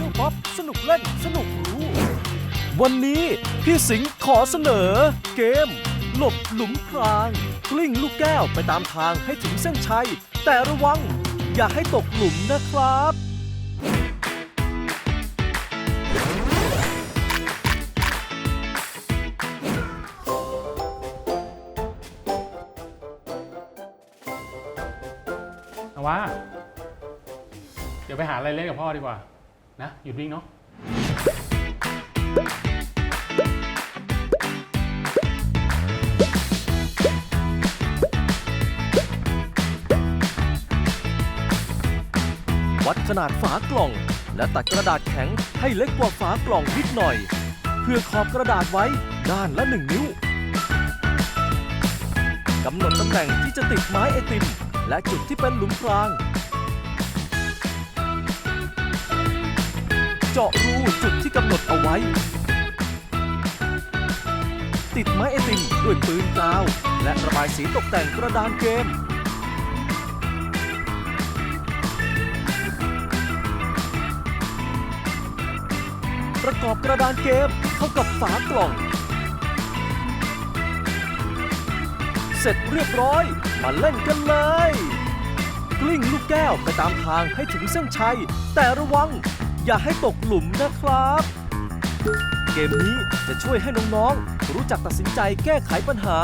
ดูป๊อปสนุกเล่นสนุกรู้ วันนี้พี่สิงห์ขอเสนอ เกม หลบหลุมพราง กลิ้งลูกแก้วไปตามทางให้ถึงเส้นชัย แต่ระวัง อย่าให้ตกหลุมนะครับเอาว่า เดี๋ยวไปหาอะไรเล่นกับพ่อดีกว่า นะ หยุดวิ่งเนาะวัดขนาดฝากล่อง และตัดกระดาษแข็งให้เล็กกว่าฝากล่องนิดหน่อย เพื่อขอบกระดาษไว้ด้านละหนึ่งนิ้วกำหนดตำแหน่งที่จะติดไม้ไอติม และจุดที่เป็นหลุมพราง เจาะรูจุดที่กำหนดเอาไว้ ติดไม้ไอติมด้วยปืนกาว และระบายสีตกแต่งกระดานเกม ประกอบกระดานเกมเข้ากับฝากล่อง เสร็จเรียบร้อย มาเล่นกันเลย กลิ้งลูกแก้วไปตามทางให้ถึงเส้นชัย แต่ระวัง อย่าให้ตกหลุมนะครับ เกมนี้จะช่วยให้น้องๆ รู้จักตัดสินใจแก้ไขปัญหา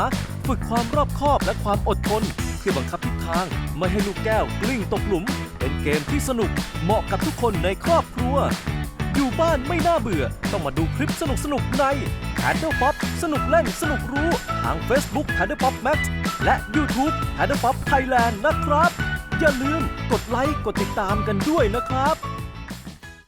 ฝึกความรอบคอบและความอดทน เพื่อบังคับทิศทางไม่ให้ลูกแก้วกลิ้งตกหลุม เป็นเกมที่สนุกเหมาะกับทุกคนในครอบครัว อยู่บ้านไม่น่าเบื่อ ต้องมาดูคลิปสนุกๆใน Paddle Pop สนุกเล่นสนุกรู้ทาง Facebook Paddle Pop Max และ YouTube Paddle Pop Thailand นะครับ อย่าลืมกดไลค์กดติดตามกันด้วยนะครับ